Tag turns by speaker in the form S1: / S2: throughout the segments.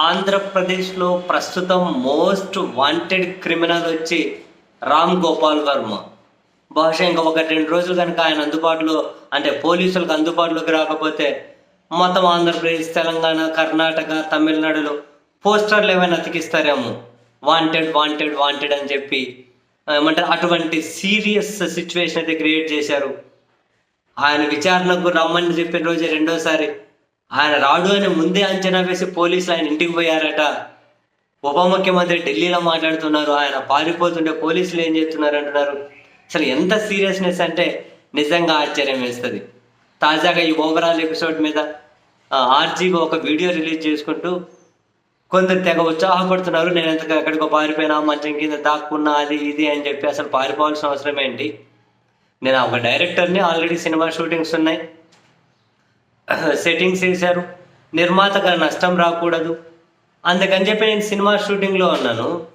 S1: ఆంధ్రప్రదేశ్లో ప్రస్తుతం most wanted criminal వచ్చి రామ్ గోపాల్ వర్మ. బహుశా ఇంకా ఒక రెండు రోజులు కనుక ఆయన అందుబాటులో అంటే పోలీసులకు అందుబాటులోకి రాకపోతే మొత్తం ఆంధ్రప్రదేశ్ తెలంగాణ కర్ణాటక తమిళనాడులో పోస్టర్లు ఏమైనా అతికిస్తారేమో. వాంటెడ్ వాంటెడ్ వాంటెడ్ అని చెప్పి ఏమంటారు అటువంటి సీరియస్ సిచ్యువేషన్ అయితే క్రియేట్ చేశారు. ఆయన విచారణకు రమ్మని చెప్పిన రోజే రెండోసారి ఆయన రాడు అని ముందే అంచనా వేసి పోలీసులు ఆయన ఇంటికి పోయారట. ఉప ముఖ్యమంత్రి ఢిల్లీలో మాట్లాడుతున్నారు. ఆయన పారిపోతుంటే పోలీసులు ఏం చేస్తున్నారు అంటున్నారు. అసలు ఎంత సీరియస్నెస్ అంటే నిజంగా ఆశ్చర్యం వేస్తుంది. తాజాగా ఈ ఓవరాల్ ఎపిసోడ్ మీద ఆర్జీగా ఒక వీడియో రిలీజ్ చేసుకుంటూ కొందరు తెగ ఉత్సాహపడుతున్నారు. నేను ఎంతగా ఎక్కడికో పారిపోయినా మంచం కింద దాక్కున్నా అది ఇది అని చెప్పి అసలు పారిపోవాల్సిన అవసరం ఏంటి? నేను ఒక డైరెక్టర్ని ఆల్రెడీ సినిమా షూటింగ్స్ ఉన్నాయి. సెట్టింగ్స్ వేశారు. నిర్మాతగా నష్టం రాకూడదు. అందుకని చెప్పి నేను సినిమా షూటింగ్లో ఉన్నాను.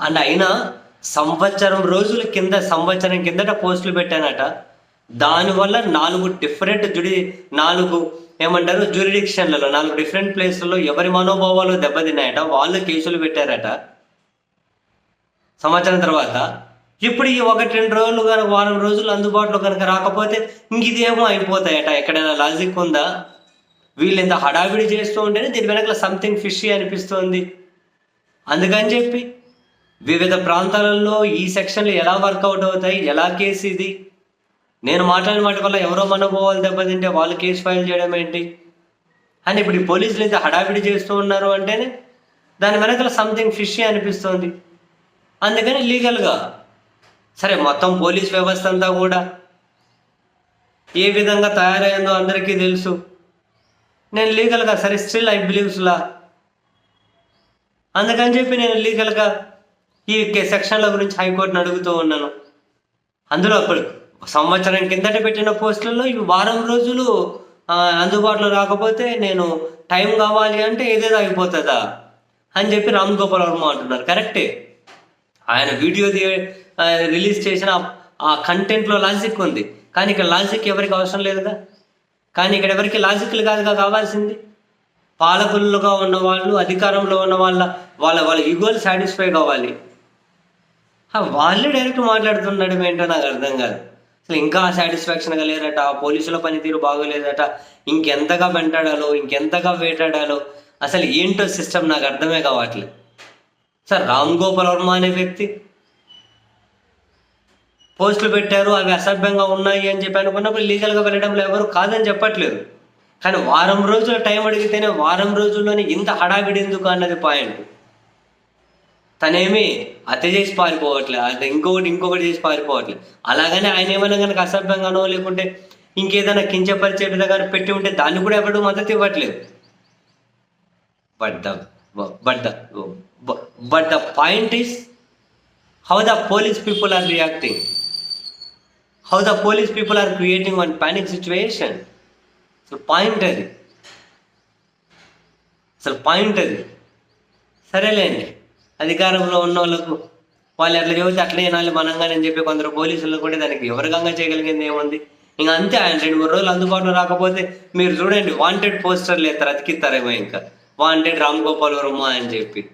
S1: అండ్ అయినా సంవత్సరం రోజుల కింద సంవత్సరం కిందట పోస్టులు పెట్టానట. దానివల్ల నాలుగు డిఫరెంట్ జుడి నాలుగు ఏమంటారు జ్యూరిడిక్షన్లలో నాలుగు డిఫరెంట్ ప్లేస్లలో ఎవరి మనోభావాలు దెబ్బతిన్నాయట వాళ్ళు కేసులు పెట్టారట. సంవత్సరం తర్వాత ఇప్పుడు ఈ ఒకటి రెండు రోజులు కనుక వారం రోజులు అందుబాటులో కనుక రాకపోతే ఇంక ఇదేమో అయిపోతాయట. ఎక్కడైనా లాజిక్ ఉందా? వీళ్ళు ఇంత హడావిడి చేస్తూ ఉంటేనే దీని వెనకాల సంథింగ్ ఫిషీ అనిపిస్తోంది. అందుకని చెప్పి వివిధ ప్రాంతాలలో ఈ సెక్షన్లు ఎలా వర్కౌట్ అవుతాయి? ఎలా కేసు ఇది? నేను మాట్లాడిన వాటి వల్ల ఎవరో మనోభావాలు దెబ్బతింటే వాళ్ళు కేసు ఫైల్ చేయడం ఏంటి? అని ఇప్పుడు ఈ పోలీసులు ఇంత హడావిడి చేస్తూ ఉన్నారు అంటేనే దాని వెనకల సంథింగ్ ఫిషీ అనిపిస్తోంది. అందుకని లీగల్గా సరే మొత్తం పోలీస్ వ్యవస్థ అంతా కూడా ఏ విధంగా తయారైందో అందరికీ తెలుసు. నేను లీగల్గా సరే స్టిల్ ఐ బిలీవ్స్లా అందుకని చెప్పి నేను లీగల్గా ఈ సెక్షన్ల గురించి హైకోర్టును అడుగుతూ ఉన్నాను. అందులో అప్పుడు సంవత్సరం కిందట పెట్టిన పోస్టులలో ఇవి వారం రోజులు అందుబాటులో రాకపోతే నేను టైం కావాలి అంటే ఏదేదో అయిపోతుందా అని చెప్పి రామ్ గోపాల్ వర్మ అంటున్నారు. కరెక్టే? ఆయన వీడియో రిలీజ్ చేసిన ఆ కంటెంట్లో లాజిక్ ఉంది. కానీ ఇక్కడ లాజిక్ ఎవరికి అవసరం లేదుగా కానీ ఇక్కడ ఎవరికి లాజిక్లు కాదుగా కావాల్సింది? పాలకులుగా ఉన్న వాళ్ళు అధికారంలో ఉన్న వాళ్ళ వాళ్ళ వాళ్ళ ఈగోలు సాటిస్ఫై కావాలి. వాళ్ళే డైరెక్ట్ మాట్లాడుతున్నాడు ఏంటో నాకు అర్థం కాదు. అసలు ఇంకా సాటిస్ఫాక్షన్గా లేదట. పోలీసుల పనితీరు బాగోలేదట. ఇంకెంతగా వెంటాడాలో ఇంకెంతగా వేటాడాలో. అసలు ఏంటో సిస్టమ్ నాకు అర్థమే కావట్లేదు. సార్ రామ్ గోపాల్ వర్మ అనే వ్యక్తి. పోస్టులు పెట్టారు అవి అసభ్యంగా ఉన్నాయి అని చెప్పి అనుకున్నప్పుడు లీగల్గా వెళ్ళడంలో ఎవరు కాదని చెప్పట్లేదు. కానీ వారం రోజుల టైం అడిగితేనే వారం రోజుల్లోనే ఇంత హడావిడి ఎందుకు అన్నది పాయింట్. తనేమి అతి చేసి పారిపోవట్లే అది ఇంకొకటి ఇంకొకటి చేసి పారిపోవట్లే. అలాగనే ఆయన ఏమైనా కనుక అసభ్యంగానో లేకుంటే ఇంకేదైనా కించపరిచే విధంగా పెట్టి ఉంటే దాన్ని కూడా ఎవరు మద్దతు ఇవ్వట్లేదు. But the but the but the point is how the police people are reacting how the police people are creating one panic situation అసలు పాయింట్ అది అసలు పాయింట్ అది సరేలేండి. అధికారంలో ఉన్న వాళ్ళకు వాళ్ళు ఎట్లా చెబితే అట్లే వినాలి మనంగానని చెప్పి కొందరు పోలీసులు కూడా దానికి ఎవరికంగా చేయగలిగింది ఏముంది? ఇంకా అంతే ఆయన రెండు మూడు రోజులు అందుబాటులో రాకపోతే మీరు చూడండి వాంటెడ్ పోస్టర్లు ఎత్తారు అతికిస్తారేమో ఇంకా. వాంటెడ్ రామ్ గోపాల్ వర్మ అని చెప్పి.